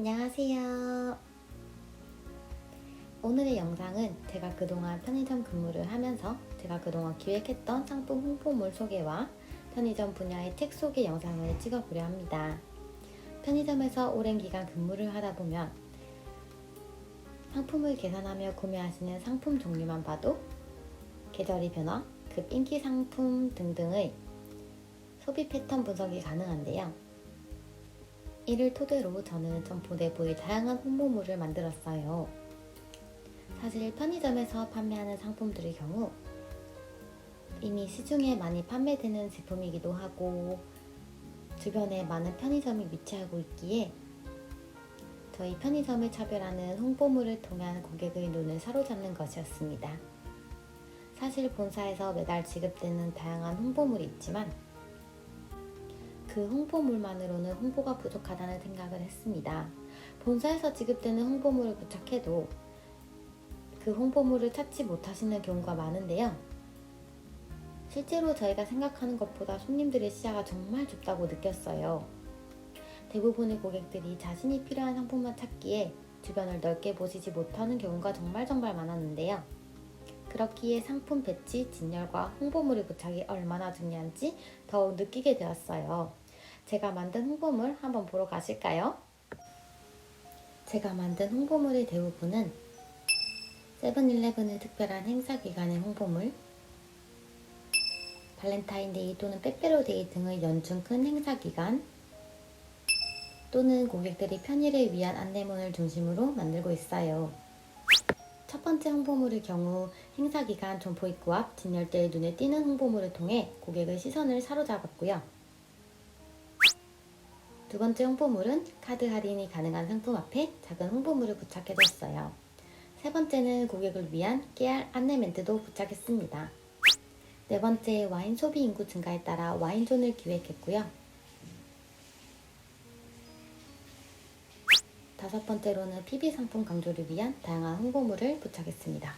안녕하세요. 오늘의 영상은 제가 그동안 편의점 근무를 하면서 제가 그동안 기획했던 상품 홍보물 소개와 편의점 분야의 책 소개 영상을 찍어보려 합니다. 편의점에서 오랜 기간 근무를 하다 보면 상품을 계산하며 구매하시는 상품 종류만 봐도 계절이 변화, 급 인기 상품 등등의 소비 패턴 분석이 가능한데요. 이를 토대로 저는 점포 내부의 다양한 홍보물을 만들었어요. 사실 편의점에서 판매하는 상품들의 경우 이미 시중에 많이 판매되는 제품이기도 하고 주변에 많은 편의점이 위치하고 있기에 저희 편의점을 차별하는 홍보물을 통한 고객의 눈을 사로잡는 것이었습니다. 사실 본사에서 매달 지급되는 다양한 홍보물이 있지만 그 홍보물만으로는 홍보가 부족하다는 생각을 했습니다. 본사에서 지급되는 홍보물을 부착해도 그 홍보물을 찾지 못하시는 경우가 많은데요. 실제로 저희가 생각하는 것보다 손님들의 시야가 정말 좁다고 느꼈어요. 대부분의 고객들이 자신이 필요한 상품만 찾기에 주변을 넓게 보시지 못하는 경우가 정말 정말 많았는데요. 그렇기에 상품 배치, 진열과 홍보물의 부착이 얼마나 중요한지 더욱 느끼게 되었어요. 제가 만든 홍보물 한번 보러 가실까요? 제가 만든 홍보물의 대부분은 세븐일레븐의 특별한 행사 기간의 홍보물, 발렌타인데이 또는 빼빼로데이 등의 연중 큰 행사 기간, 또는 고객들이 편의를 위한 안내문을 중심으로 만들고 있어요. 첫 번째 홍보물의 경우 행사 기간 점포 입구 앞 진열대에 눈에 띄는 홍보물을 통해 고객의 시선을 사로잡았고요. 두 번째 홍보물은 카드 할인이 가능한 상품 앞에 작은 홍보물을 부착해뒀어요. 세 번째는 고객을 위한 깨알 안내 멘트도 부착했습니다. 네 번째 와인 소비 인구 증가에 따라 와인존을 기획했고요. 다섯 번째로는 PB 상품 강조를 위한 다양한 홍보물을 부착했습니다.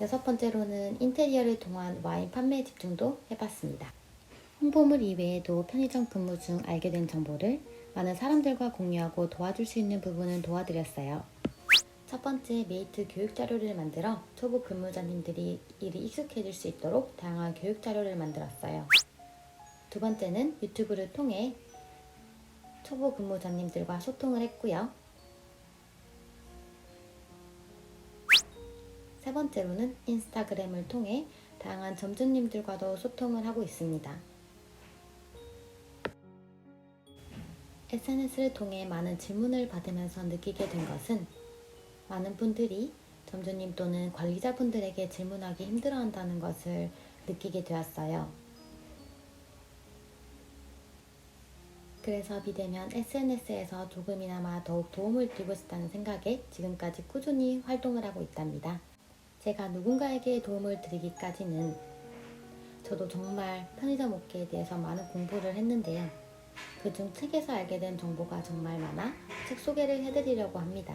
여섯 번째로는 인테리어를 통한 와인 판매 집중도 해봤습니다. 홍보물 이외에도 편의점 근무 중 알게 된 정보를 많은 사람들과 공유하고 도와줄 수 있는 부분은 도와드렸어요. 첫 번째 메이트 교육 자료를 만들어 초보 근무자님들이 일이 익숙해질 수 있도록 다양한 교육 자료를 만들었어요. 두 번째는 유튜브를 통해 초보 근무자님들과 소통을 했고요. 세 번째로는 인스타그램을 통해 다양한 점주님들과도 소통을 하고 있습니다. SNS를 통해 많은 질문을 받으면서 느끼게 된 것은 많은 분들이 점주님 또는 관리자분들에게 질문하기 힘들어 한다는 것을 느끼게 되었어요. 그래서 비대면 SNS에서 조금이나마 더욱 도움을 드리고 싶다는 생각에 지금까지 꾸준히 활동을 하고 있답니다. 제가 누군가에게 도움을 드리기까지는 저도 정말 편의점 업계에 대해서 많은 공부를 했는데요. 그중 책에서 알게 된 정보가 정말 많아 책 소개를 해드리려고 합니다.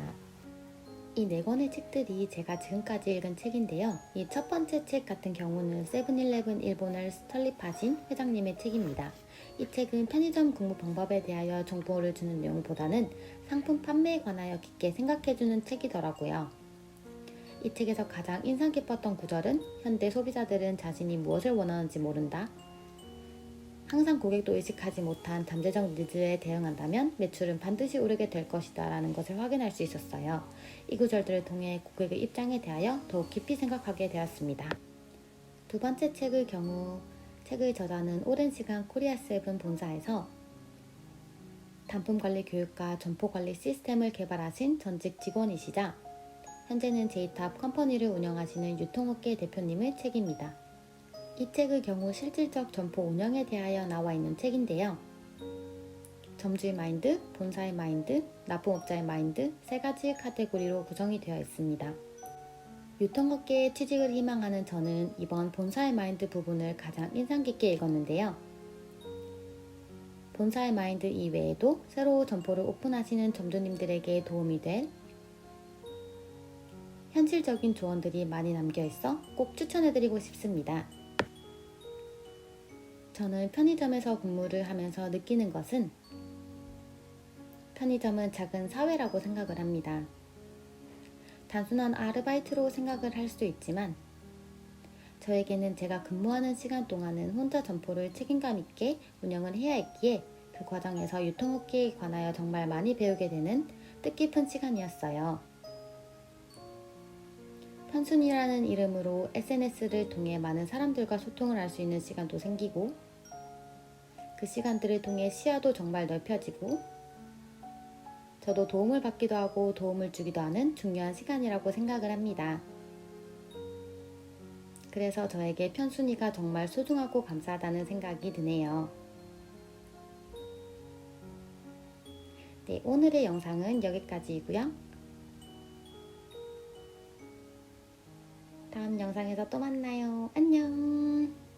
이 네 권의 책들이 제가 지금까지 읽은 책인데요. 이 첫 번째 책 같은 경우는 세븐일레븐 일본을 설립하신 회장님의 책입니다. 이 책은 편의점 근무 방법에 대하여 정보를 주는 내용보다는 상품 판매에 관하여 깊게 생각해주는 책이더라고요. 이 책에서 가장 인상 깊었던 구절은 현대 소비자들은 자신이 무엇을 원하는지 모른다. 항상 고객도 의식하지 못한 잠재적 니즈에 대응한다면 매출은 반드시 오르게 될 것이다 라는 것을 확인할 수 있었어요. 이 구절들을 통해 고객의 입장에 대하여 더욱 깊이 생각하게 되었습니다. 두 번째 책의 경우 책의 저자는 오랜 시간 코리아 세븐 본사에서 단품 관리 교육과 점포 관리 시스템을 개발하신 전직 직원이시자 현재는 제이탑 컴퍼니를 운영하시는 유통업계 대표님의 책입니다. 이 책의 경우 실질적 점포 운영에 대하여 나와 있는 책인데요. 점주의 마인드, 본사의 마인드, 납품업자의 마인드 세 가지 카테고리로 구성이 되어 있습니다. 유통업계에 취직을 희망하는 저는 이번 본사의 마인드 부분을 가장 인상 깊게 읽었는데요. 본사의 마인드 이외에도 새로 점포를 오픈하시는 점주님들에게 도움이 될 현실적인 조언들이 많이 남겨 있어 꼭 추천해드리고 싶습니다. 저는 편의점에서 근무를 하면서 느끼는 것은 편의점은 작은 사회라고 생각을 합니다. 단순한 아르바이트로 생각을 할 수 있지만 저에게는 제가 근무하는 시간 동안은 혼자 점포를 책임감 있게 운영을 해야 했기에 그 과정에서 유통업계에 관하여 정말 많이 배우게 되는 뜻깊은 시간이었어요. 편순이라는 이름으로 SNS를 통해 많은 사람들과 소통을 할 수 있는 시간도 생기고 그 시간들을 통해 시야도 정말 넓혀지고 저도 도움을 받기도 하고 도움을 주기도 하는 중요한 시간이라고 생각을 합니다. 그래서 저에게 편순이가 정말 소중하고 감사하다는 생각이 드네요. 네, 오늘의 영상은 여기까지이고요. 다음 영상에서 또 만나요. 안녕!